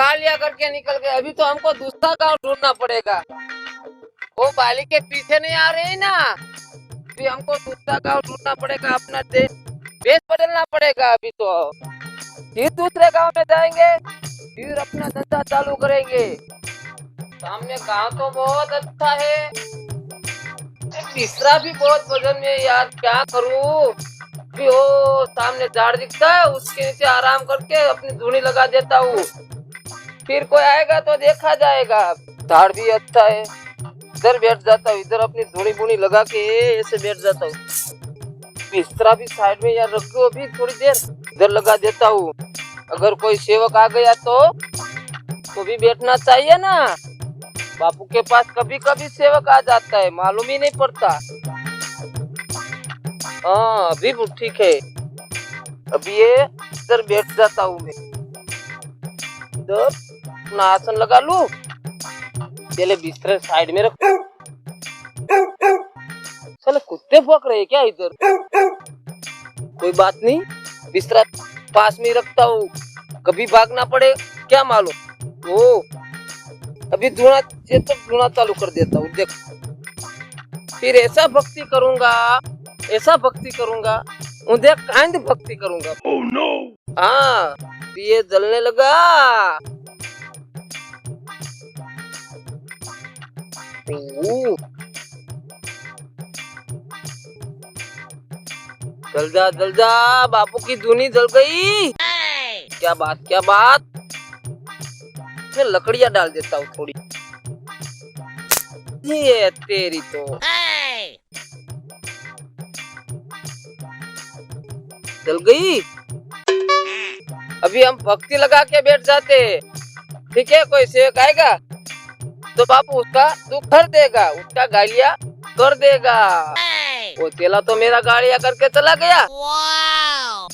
गालियाँ करके निकल गए। अभी तो हमको दूसरा गाँव ढूंढना पड़ेगा। वो बाली के पीछे नहीं आ रहे ना? अभी हमको दूसरा गाँव ढूंढना पड़ेगा, अपना देश देश बदलना पड़ेगा अभी तो। फिर दूसरे गाँव में जाएँगे, फिर अपना धंधा चालू करेंगे। सामने गाँव तो बहुत अच्छा है। तीसरा भी बहुत वज़न में है यार, क्या करूँ? भी वो सामने झाड़ दिखता है, उसके नीचे आराम करके अपनी धूनी लगा देता हूँ। फिर कोई आएगा तो देखा जाएगा। झाड़ भी अच्छा है। इधर बैठ जाता हूँ, इधर अपनी धूनी बुनी लगा के ऐसे बैठ जाता हूँ। बिस्तरा भी साइड में यार रख अभी थोड़ी देर, इधर लगा देता हूँ। अगर कोई सेवक आ गया तो तो भी बैठना चाहिए ना। बापू के पास कभी कभी सेवक आ जाता है, मालूम ही नहीं पड़ता। हाँ अभी ठीक है। अभी ये इधर बैठ जाता हूँ मैं। इधर अपना आसन लगा लू। पहले बिस्तर साइड में रख। चलो कुत्ते भौंक रहे क्या इधर? कोई बात नहीं बिस्तर पास में रखता हूँ। कभी भागना पड़े क्या मालूम? ओ अभी धुना ये तो धुना चालू कर देता हूँ देख। फिर ऐसा भक्ति करूँगा ऐसा भक्ति करूँगा उन्हें कांड भक्ति करूँगा। Oh no! हाँ ये जलने लगा। जल जा जल जा बापू की धुनी जल गई। क्या बात क्या बात। मैं लकड़ियाँ डाल देता हूँ थोड़ी। ये तेरी तो। जल गई। अभी हम भक्ति लगा के बैठ जाते। ठीक है, कोई सेवक आएगा? तो बापू उसका दुख भर देगा उसका गालियाँ कर देगा। वो चेला तो मेरा गालियाँ करके चला गया।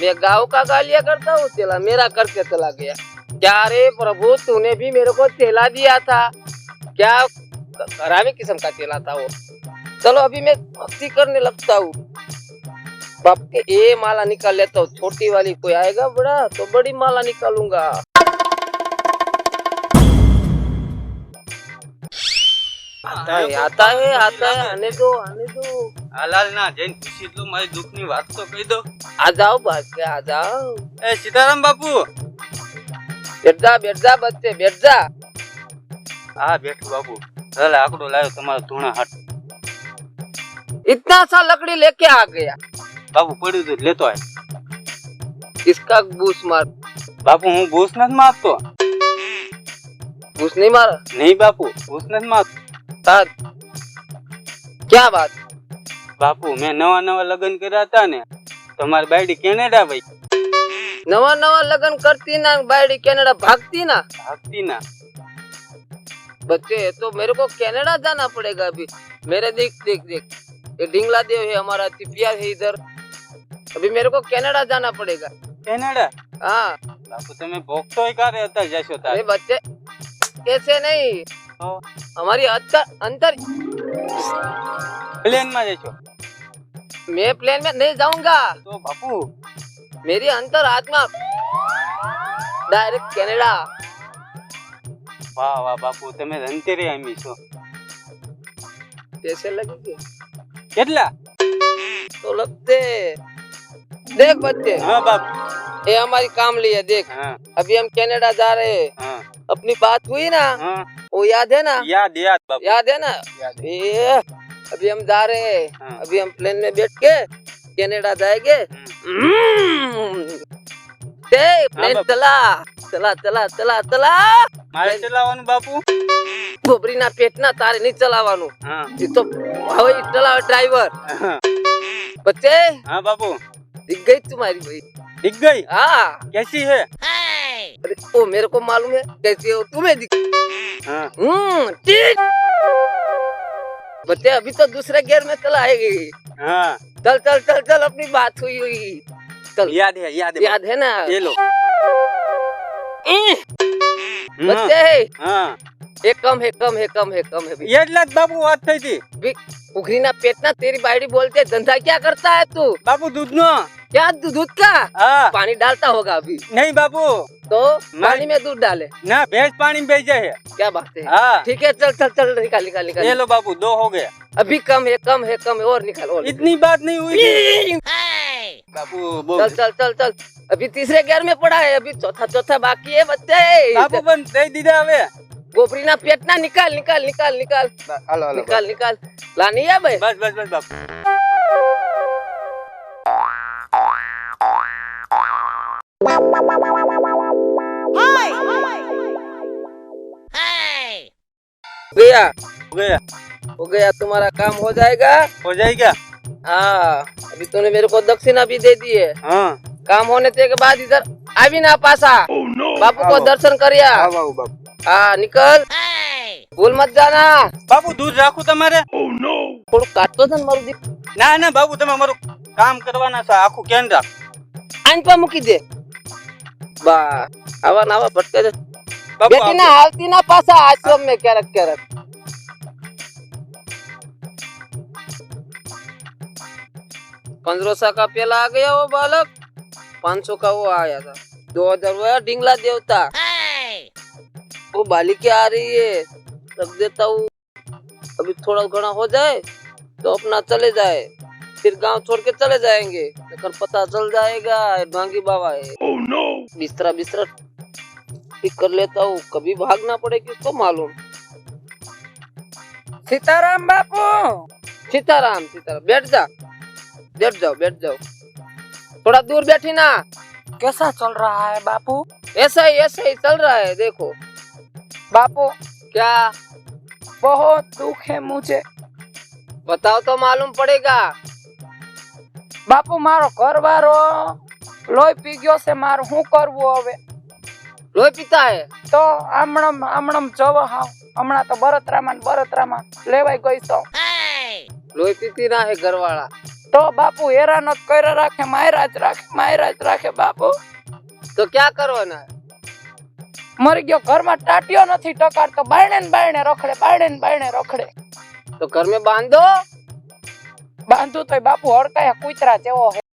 मैं गाँव का गालियाँ करता हूँ चेला मेरा करके चला गया। क्या रे प्रभु तूने भी मेरे को चेला दिया था। क्या हरामी किस्म का चेला था वो। चलो अभी मैं भक्ति करने लगता हूँ। बाप के ये माला निकाल लेता हूँ छोटी वाली कोई आएगा बड़ा तो बड़ी माला निकालूँगा। आता है आता है आता है आने दो आने दो હાલાલ ના જઈને પૂછી લો મારી દુઃખની વાત તો કહી દો आ जाओ भाग्य आ जाओ એ સીતારામ બાપુ बैठ जा बैठ जा बच्चे बैठ जा હા બેઠું બાપુ ચાલે આકડો લાવ્યો તમારો ધૂણા હાટ इतना सा लकड़ी लेके आ गया બાપુ પડ્યું તો લેતો આય इसका बूस मार બાપુ હું ભૂસ નથી મારતો बूस नहीं मारा નહીં બાપુ ભૂસ નથી મારતો साथ क्या बात બાપુ મેં નવા નવા લગ્ન કર્યા હતા ને તમારી બાયડી કેનેડા ભાઈ नवा नवा लगन करती ना बायडी कनाडा भागती ना ભાગતી ના बच्चे तो मेरे को कनाडा जाना पड़ेगा अभी मेरे देख देख देख ये डिंगला देव है हमारा तिपिया है इधर अभी मेरे को कनाडा जाना पड़ेगा કેનેડા हाँ બાપુ તમે ભોગતો ક્યારે હતા જશો अरे તારે बच्चे कैसे नहीं તો हमारी अंतर अंतर પ્લેન માં જશો मैं प्लेन में नहीं जाऊंगा તો બાપુ मेरी अंतर आत्मा डायरेक्ट कनाडा વાહ વાહ બાપુ તમે રંતેરે આમી છો कैसे लगेंगे કેટલા तो लगते देख बच्चे હા બાપુ ये हमारी काम लिए देख હા अभी हम कनाडा जा रहे हैं હા अपनी बात हुई ना હા वो याद है ना યાદ યાદ બાપુ याद है ना યાદ है। ये अभी हम जा रहे हैं हाँ। अभी हम प्लेन में बैठ के कनाडा जाएंगे हम्म। ते प्लेन बाप। चला चला चला चला चला મારે ચલાવવાનું બાપુ ગોબરી ના પેટ ના તારે નહીં ચલાવવાનું હા એ તો હવે ચલાવે ડ્રાઈવર બચ્ચે હા બાપુ दिख गई तुम्हारी भाई दिख गई हाँ कैसी है अरे ओ मेरे को मालूम है कैसी हो तुम्हें दिख हाँ हम्म ठीक बच्चे अभी तो दूसरे गियर में चलाएगी हाँ चल चल चल चल अपनी बात हुई हुई चल याद है याद है याद है ना ये लो ई, हाँ, बच्चे हाँ એ કમ હે કમ હે કમ હે કમ હે ભી એટલે જ બાપુ વાત થઈ હતી ભી उघरी ना पेट ना तेरी बायडी बोलते हैं, धंधा क्या करता है तू બાપુ દૂધનો क्या दूध का? आ, पानी डालता होगा अभी। नहीं बाबू तो पानी में दूध डाले। ना भेज पानी में भेजे है। क्या बात है? हाँ। ठीक है चल चल चल निकाल निकाल निकाल। ये लो बाबू दो हो गया अभी कम है कम है कम है और निकाल और इतनी बात नहीं हुई। बाबू चल चल चल चल। अभी तीसरे गियर में पड़ा है अभी चौथा चौथा बाकी है बच्चे। बाबू दीदा हमें। गोपरी ना पेट ना निकाल निकाल। निकाल निकाल निकाल निकाल। लानी है भाई बस बस बस बाबू गया हो गया हो गया तुम्हारा काम हो जाएगा हो जाएगा हाँ अभी तूने मेरे को दक्षिणा भी दे दी है हाँ काम होने के बाद इधर आवी ना पासा बापू को आओ। दर्शन करिया આવો આવો બાપુ हाँ निकल भूल मत जाना બાપુ દૂધ રાખું તમારે થોડું કાઢતો था ને મારું દીક ના ના બાપુ તમે મારું કામ કરવાના છો આખું કેન રાખ આઈન પર મૂકી દે બા આવા નાવા ભટકે છે બાપુ બેટી ના હાલતી ના પાછા આશ્રમ में ક્યારેક ક્યારેક पंद्रह सौ का पेला आ गया वो बालक पाँच सौ का वो आया था दो हजार वो है डिंगला देवता वो बालिके आ रही है रख देता हूँ अभी थोड़ा घना हो जाए तो अपना चले जाए फिर गांव छोड़ के चले जाएंगे लेकिन पता चल जाएगा ये ढोंगी बाबा है बिस्तरा बिस्तरा ठीक कर लेता हूँ कभी भागना पड़े किसको मालूम सीताराम बापू सीताराम सीताराम बैठ जा बैठ जाओ बैठ जाओ थोड़ा दूर बैठी ना कैसा चल रहा है बापू ऐसा ही ऐसा ही चल रहा है देखो बापू क्या बहुत दुख है मुझे बताओ तो मालूम पड़ेगा બાપુ મારો ઘરવાળો લોહી પી ગયો છે મારું. શું કરવું હવે? લોહી પીતા હે? તો આમણમ આમણમ જવો હાવ. હમણાં તો બરતરામાં બરતરામાં લેવાઈ ગઈ તો લોહી પીતી ના હે ઘરવાળા. તો બાપુ હેરાન જ કર્યા રાખે માયરા જ રાખે માયરા જ રાખે બાપુ. તો ક્યાં કરવાના? મરી ગયો. ઘરમાં ટાટિયો નથી ટકાડતો બારણે ને બારણે રખડે બારણે ને બારણે રખડે. તો ઘર મેં બાંધો? બાંધું તો બાપુ હડકાયા કુતરા જેવો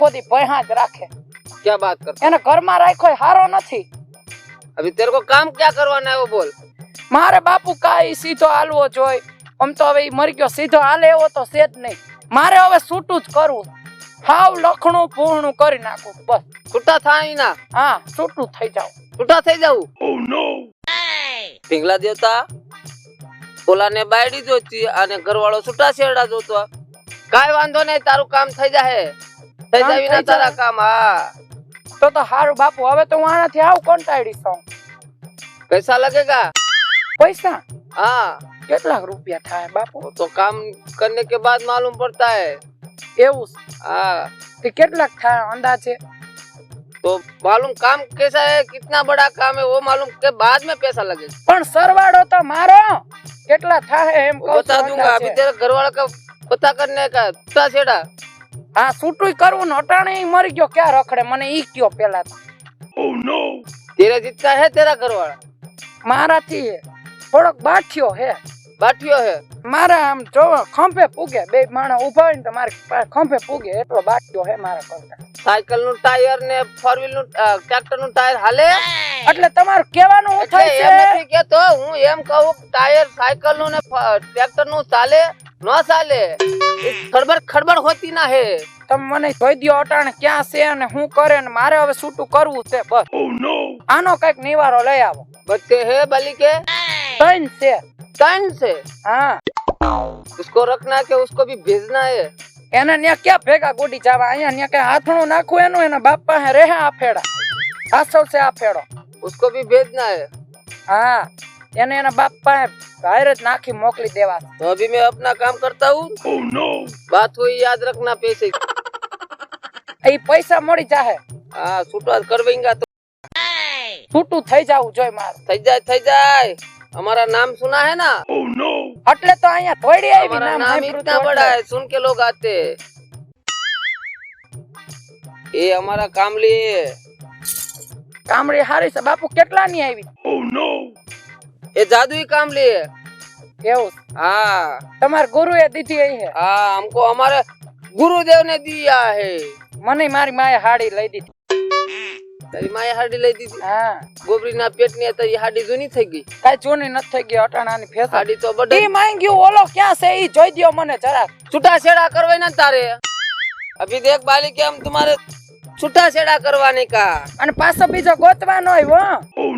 પોતી પૈસા જ રાખે. ક્યાં વાત કર એને ઘરમાં રાખ્યો હારો નથી. અભી તેરે કો કામ ક્યાં કરવાના આવ્યો બોલ. મારે બાપુ કાઈ સીધો હાલવો જોઈ આમ તો હવે મરી ગયો સીધો હાલે એવો તો છે નહીં. મારે હવે છૂટું જ કરવું. હાવ લખણું પૂર્ણું કરી નાખું બસ. છૂટા થાય ના. હા છૂટું થઈ જાવ છૂટા થઈ જાવું પિંગલા oh, દેવતા ઓલાને બાયડી જોતી અને ઘરવાળો છૂટા છેડા જોતો. કાઈ વાંધો નહીં તારું કામ થઈ જાય થઈ કામ જાવી ના થઈ તારા જાય? કામ હા તો તો હારું બાપુ હવે તો હું આનાથી આવ કંટાળી છું कैसा लगेगा પૈસા हाँ કેટલા રૂપિયા થાય બાપુ वो तो काम करने के बाद मालूम पड़ता है એવું છે. हाँ તે કેટલાક થાય અંદાજે तो मालूम काम कैसा है कितना बड़ा काम है वो मालूम के बाद में पैसा लगेगा પણ સરવાળો તો મારો કેટલા થાય એમ वो કહું बता છું दूंगा अभी અંદાજે. तेरे घर वाला का હા છૂટું કરવું ને અટાણે મરી ગયો ક્યાં રખડે? મને ઈ કયો પેલા તો. Oh, ઓ તેરા જીતકા હે તેરા ઘરવાળા? મારાથી હે. થોડોક બાઠ્યો હે. બાઠ્યો હે? મારા આમ જો ખંભે પૂગે બે માણસ ઊભા હોય ને તો મારે ખંભે પૂગે એટલો બાઠ્યો હે મારા કરતા સાયકલ નું ટાયર ને ફોર વ્હીલ નું ટ્રેક્ટર નું ટાયર હાલે એટલે તમારું કહેવાનું હું એટલે થાય એમ છે નથી કેતો હું એમ કહું કે ટાયર સાયકલ નું ને ટ્રેક્ટર નું ચાલે ન ચાલે એ ખડબડ ખડબડ હોતી ના હે તમે મને જોઈ દ્યો અટાણે ક્યાં છે અને શું કરે ને મારે હવે છૂટું કરવું છે બસ આનો કઈક નિવારો લઈ આવો बच्चे है बलि के ત્રણ છે टाइम से હા उसको रखना के उसको भी भेजना है એને ત્યાં ક્યાં ભેગા ગોડી જાવા? અહીંયા ત્યાં કઈ હાથણું નાખું એનું? એના બાપ પાસે રહે આ ફેડા. પાછળ છે આ ફેડો. ઉસકો ભી ભેજના હે. હા એને એના બાપ પાસે ગાયર જ નાખી મોકલી દેવા. તો ભી મેં અપના કામ કરતા હું? ઓ નો બાત હોય યાદ રખના પૈસે. એ પૈસા મળી જાહે. હા છૂટવા કરવેંગા તો. છૂટું થઈ જાવું જોઈએ માર. થઈ જાય થઈ જાય. हमारा नाम सुना है ना એટલે તો અહીંયા થોડી આવી हमारा નામ नाम સાંભળ્યું इतना તો बड़ा એટલે. है सुन के लोग आते हैं। ये हमारा काम लिए કામડી હારી છે બાપુ કેટલા ની આવી ये जादुई काम लिए કેવું हाँ તમારા ગુરુએ દીધી એ હે हाँ हमको हमारे गुरुदेव ने दिया है મને મારી માએ હાડી લઈ દીધી પાછો બીજો ગોતવાનો હોય હો. Oh,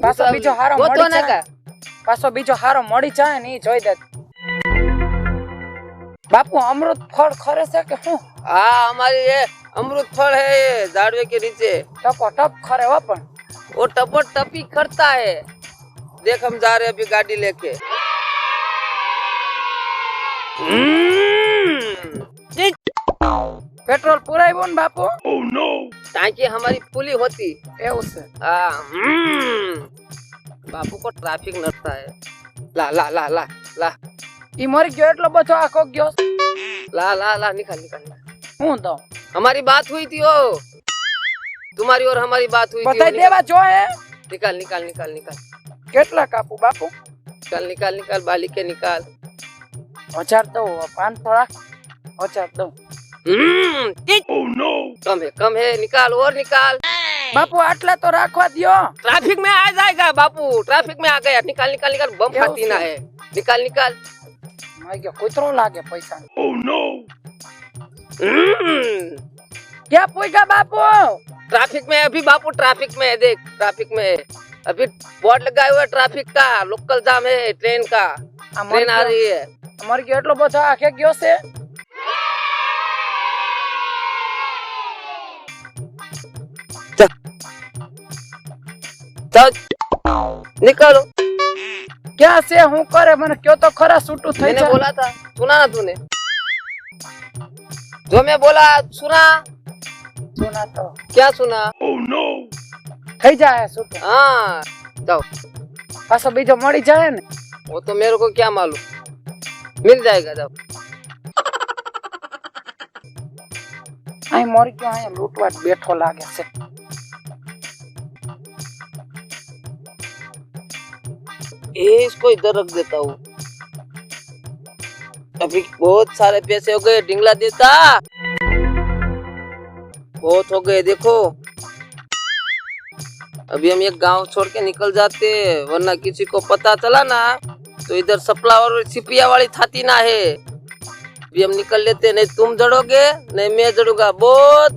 પાછો બીજો હારો ગોતવા ના કા? પાછો બીજો હારો મળી જાય ને ઈ જોઈ દે. બાપુ અમૃત ફળ ખરે છે કે શું? હા અમારી એ अमृत फल है ये झाड़वे के नीचे ટપો ટપ ખરે હો પણ वो टपो टपी करता है देख हम जा रहे हैं अभी गाड़ी लेके પેટ્રોલ પુરાવ્યું ને બાપુ टांकी हमारी फुली होती એવું છે हाँ, हम्म। बापू को ट्रैफिक नड़ता है ला ला ला ला ला ઈ મરી ગયો એટલો બધો આખો ગયો ला ला ला निकाल निकाल निकाल। હું તો हमारी बात हुई थी ओ तुम्हारी और हमारी बात हुई थी બધાય वो દેવા જોઈએ निकाल निकाल निकाल निकाल કેટલા કાપુ બાપુ निकाल निकाल निकाल बाली के निकाल હજાર દઉં પાંચસો રાખ હજાર દઉં हम्म, टिक। कम है कम है निकाल और निकाल બાપુ આટલા તો રાખવા દ્યો ट्रैफिक में आ जाएगा बापू ट्रैफिक में आ गया निकाल निकाल निकाल बम क्या फाती ना उससे? है निकाल निकाल મારી ગયો કૂતરો લાગે પૈસા हम्म, क्या पूछा बापू? ट्रैफ़िक में अभी बापू ट्रैफ़िक में है देख ट्रैफ़िक में अभी बोर्ड लगा हुआ ट्रैफ़िक का लोकल जाम है ट्रेन का। ट्रेन आ रही है। हमारे गेट लो बचा आखे क्यों से? निकलो। क्या से हूँ? करे मैंने क्यों तो खरा सूटू मैंने बोला था सुना ना तूने। जो मैं बोला सुना સુના તો क्या सुना થઈ જાય છૂટું हाँ जाओ પાછો બીજો મળી જાય ને वो तो मेरे को क्या मालूम मिल जाएगा जाओ અહીં મરી ગયો અહીંયા લૂંટવા જ બેઠો લાગે છે ये इसको इधर रख देता हूँ अभी बहुत सारे पैसे हो गए डिंगला देता बहुत हो गए, देखो। अभी हम एक गाँव छोड़ के निकल जाते, वरना किसी को पता चला ना तो इधर सपला और सिपिया वाली थाती ना है। अभी हम निकल लेते, नहीं तुम जड़ोगे, नहीं मैं जड़ूँगा, बहुत।